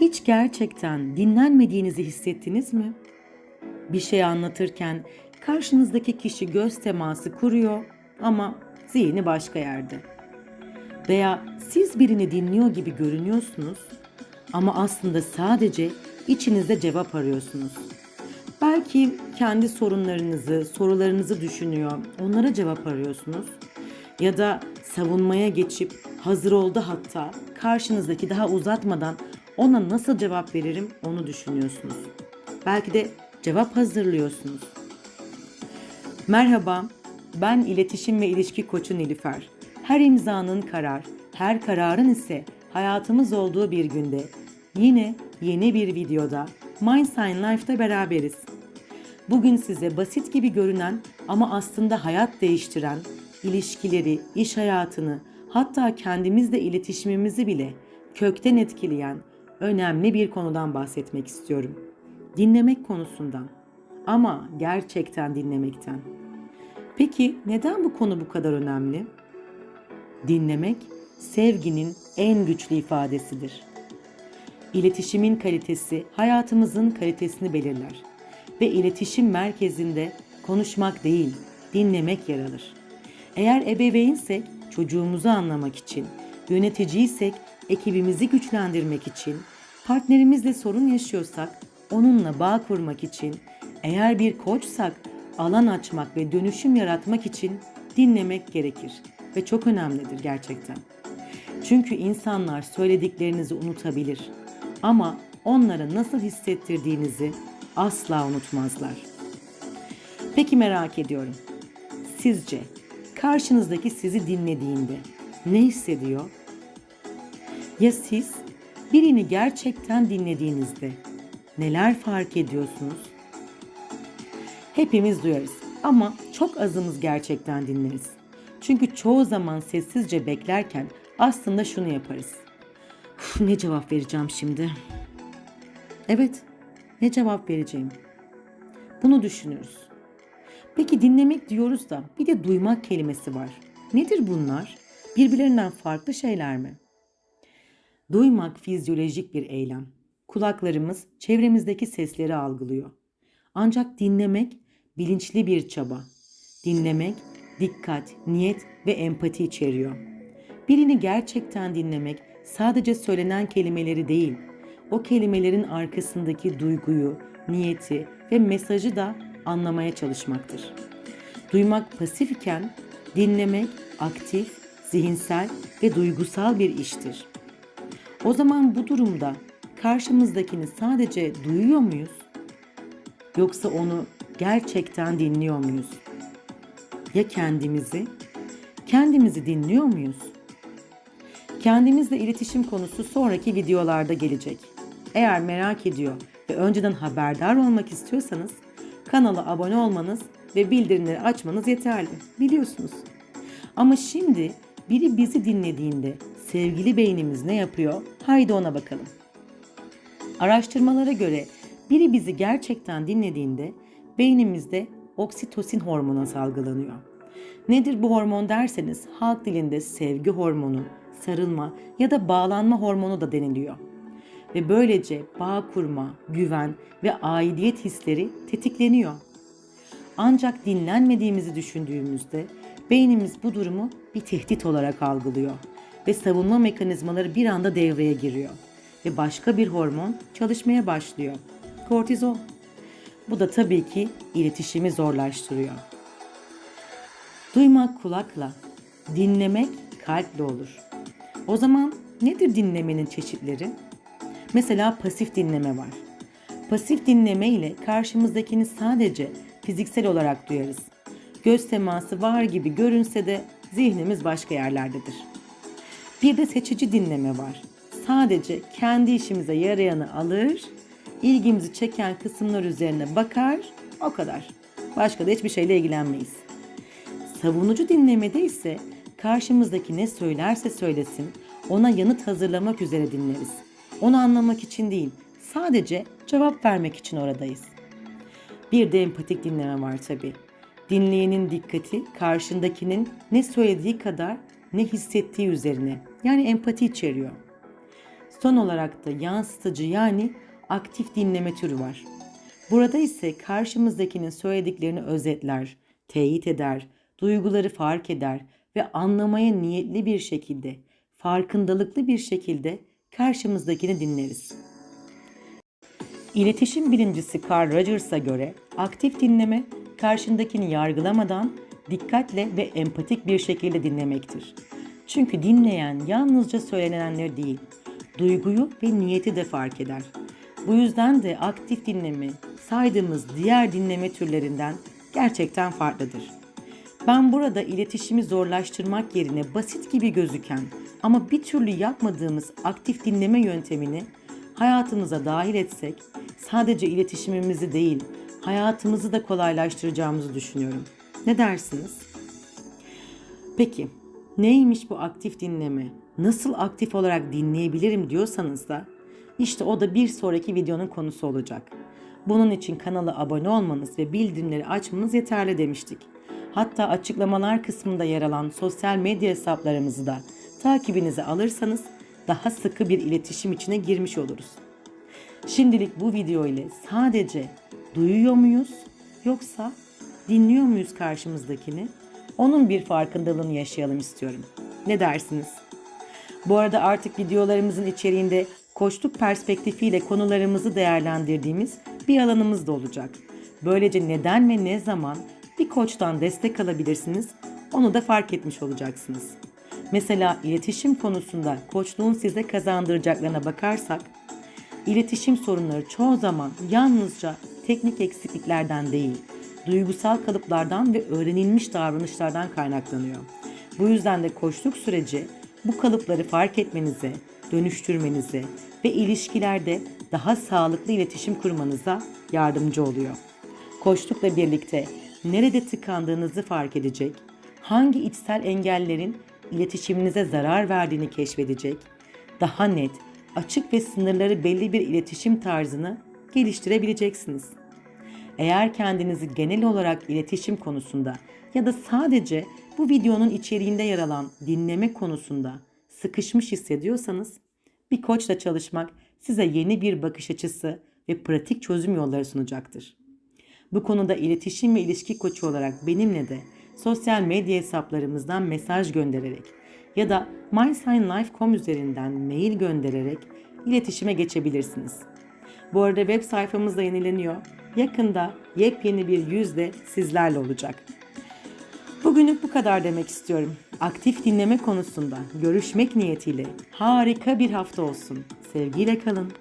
Hiç gerçekten dinlenmediğinizi hissettiniz mi? Bir şey anlatırken karşınızdaki kişi göz teması kuruyor ama zihni başka yerde. Veya siz birini dinliyor gibi görünüyorsunuz ama aslında sadece içinizde cevap arıyorsunuz. Belki kendi sorunlarınızı, sorularınızı düşünüyor, onlara cevap arıyorsunuz. Ya da savunmaya geçip hazır oldu hatta karşınızdaki daha uzatmadan ona nasıl cevap veririm onu düşünüyorsunuz. Belki de cevap hazırlıyorsunuz. Merhaba, ben iletişim ve ilişki koçu Nilüfer. Her imzanın karar, her kararın ise hayatımız olduğu bir günde yine yeni bir videoda Mindsign Life'da beraberiz. Bugün size basit gibi görünen ama aslında hayat değiştiren, ilişkileri, iş hayatını, hatta kendimizle iletişimimizi bile kökten etkileyen önemli bir konudan bahsetmek istiyorum. Dinlemek konusundan. Ama gerçekten dinlemekten. Peki neden bu konu bu kadar önemli? Dinlemek sevginin en güçlü ifadesidir. İletişimin kalitesi hayatımızın kalitesini belirler ve iletişim merkezinde konuşmak değil, dinlemek yer alır. Eğer ebeveynsek çocuğumuzu anlamak için, yöneticiysek ekibimizi güçlendirmek için, partnerimizle sorun yaşıyorsak onunla bağ kurmak için, eğer bir koçsak alan açmak ve dönüşüm yaratmak için dinlemek gerekir ve çok önemlidir gerçekten. Çünkü insanlar söylediklerinizi unutabilir ama onlara nasıl hissettirdiğinizi asla unutmazlar. Peki merak ediyorum. Sizce karşınızdaki sizi dinlediğinde ne hissediyor? Ya siz birini gerçekten dinlediğinizde neler fark ediyorsunuz? Hepimiz duyarız ama çok azımız gerçekten dinleriz. Çünkü çoğu zaman sessizce beklerken aslında şunu yaparız. "Uf, ne cevap vereceğim şimdi? Evet, ne cevap vereceğim? Bunu düşünürüz. Peki dinlemek diyoruz da bir de duymak kelimesi var. Nedir bunlar? Birbirlerinden farklı şeyler mi? Duymak fizyolojik bir eylem. Kulaklarımız çevremizdeki sesleri algılıyor. Ancak dinlemek bilinçli bir çaba. Dinlemek dikkat, niyet ve empati içeriyor. Birini gerçekten dinlemek sadece söylenen kelimeleri değil, o kelimelerin arkasındaki duyguyu, niyeti ve mesajı da anlamaya çalışmaktır. Duymak pasif iken dinlemek aktif, zihinsel ve duygusal bir iştir. O zaman bu durumda karşımızdakini sadece duyuyor muyuz? Yoksa onu gerçekten dinliyor muyuz? Ya kendimizi? Kendimizi dinliyor muyuz? Kendimizle iletişim konusu sonraki videolarda gelecek. Eğer merak ediyor ve önceden haberdar olmak istiyorsanız kanala abone olmanız ve bildirimleri açmanız yeterli. Biliyorsunuz. Ama şimdi biri bizi dinlediğinde sevgili beynimiz ne yapıyor? Haydi ona bakalım. Araştırmalara göre biri bizi gerçekten dinlediğinde beynimizde oksitosin hormonu salgılanıyor. Nedir bu hormon derseniz halk dilinde sevgi hormonu, sarılma ya da bağlanma hormonu da deniliyor. Ve böylece bağ kurma, güven ve aidiyet hisleri tetikleniyor. Ancak dinlenmediğimizi düşündüğümüzde beynimiz bu durumu bir tehdit olarak algılıyor ve savunma mekanizmaları bir anda devreye giriyor ve başka bir hormon çalışmaya başlıyor. Kortizol. Bu da tabii ki iletişimi zorlaştırıyor. Duymak kulakla, dinlemek kalple olur. O zaman nedir dinlemenin çeşitleri? Mesela pasif dinleme var. Pasif dinleme ile karşımızdakini sadece fiziksel olarak duyarız. Göz teması var gibi görünse de zihnimiz başka yerlerdedir. Bir de seçici dinleme var. Sadece kendi işimize yarayanı alır, ilgimizi çeken kısımlar üzerine bakar, o kadar. Başka da hiçbir şeyle ilgilenmeyiz. Savunucu dinlemede ise karşımızdaki ne söylerse söylesin ona yanıt hazırlamak üzere dinleriz. Onu anlamak için değil, sadece cevap vermek için oradayız. Bir de empatik dinleme var tabi. Dinleyenin dikkati karşındakinin ne söylediği kadar ne hissettiği üzerine. Yani empati içeriyor. Son olarak da yansıtıcı yani aktif dinleme türü var. Burada ise karşımızdakinin söylediklerini özetler, teyit eder, duyguları fark eder ve anlamaya niyetli bir şekilde, farkındalıklı bir şekilde karşımızdakini dinleriz. İletişim bilimcisi Carl Rogers'a göre aktif dinleme karşındakini yargılamadan dikkatle ve empatik bir şekilde dinlemektir. Çünkü dinleyen yalnızca söylenenleri değil, duyguyu ve niyeti de fark eder. Bu yüzden de aktif dinleme saydığımız diğer dinleme türlerinden gerçekten farklıdır. Ben burada iletişimi zorlaştırmak yerine basit gibi gözüken ama bir türlü yapmadığımız aktif dinleme yöntemini hayatımıza dahil etsek sadece iletişimimizi değil, hayatımızı da kolaylaştıracağımızı düşünüyorum. Ne dersiniz? Peki, neymiş bu aktif dinleme? Nasıl aktif olarak dinleyebilirim diyorsanız da işte o da bir sonraki videonun konusu olacak. Bunun için kanala abone olmanız ve bildirimleri açmanız yeterli demiştik. Hatta açıklamalar kısmında yer alan sosyal medya hesaplarımızı da takibinize alırsanız daha sıkı bir iletişim içine girmiş oluruz. Şimdilik bu video ile sadece duyuyor muyuz yoksa dinliyor muyuz karşımızdakini? Onun bir farkındalığını yaşayalım istiyorum. Ne dersiniz? Bu arada artık videolarımızın içeriğinde koçluk perspektifiyle konularımızı değerlendirdiğimiz bir alanımız da olacak. Böylece neden ve ne zaman bir koçtan destek alabilirsiniz onu da fark etmiş olacaksınız. Mesela iletişim konusunda koçluğun size kazandıracaklarına bakarsak, iletişim sorunları çoğu zaman yalnızca teknik eksikliklerden değil, duygusal kalıplardan ve öğrenilmiş davranışlardan kaynaklanıyor. Bu yüzden de koçluk süreci bu kalıpları fark etmenize, dönüştürmenize ve ilişkilerde daha sağlıklı iletişim kurmanıza yardımcı oluyor. Koçlukla birlikte nerede tıkandığınızı fark edecek, hangi içsel engellerin iletişiminize zarar verdiğini keşfedecek, daha net, açık ve sınırları belli bir iletişim tarzını geliştirebileceksiniz. Eğer kendinizi genel olarak iletişim konusunda ya da sadece bu videonun içeriğinde yer alan dinleme konusunda sıkışmış hissediyorsanız bir koçla çalışmak size yeni bir bakış açısı ve pratik çözüm yolları sunacaktır. Bu konuda iletişim ve ilişki koçu olarak benimle de sosyal medya hesaplarımızdan mesaj göndererek ya da mysignlife.com üzerinden mail göndererek iletişime geçebilirsiniz. Bu arada web sayfamız da yenileniyor. Yakında yepyeni bir yüzle sizlerle olacak. Bugünlük bu kadar demek istiyorum. Aktif dinleme konusunda görüşmek niyetiyle harika bir hafta olsun. Sevgiyle kalın.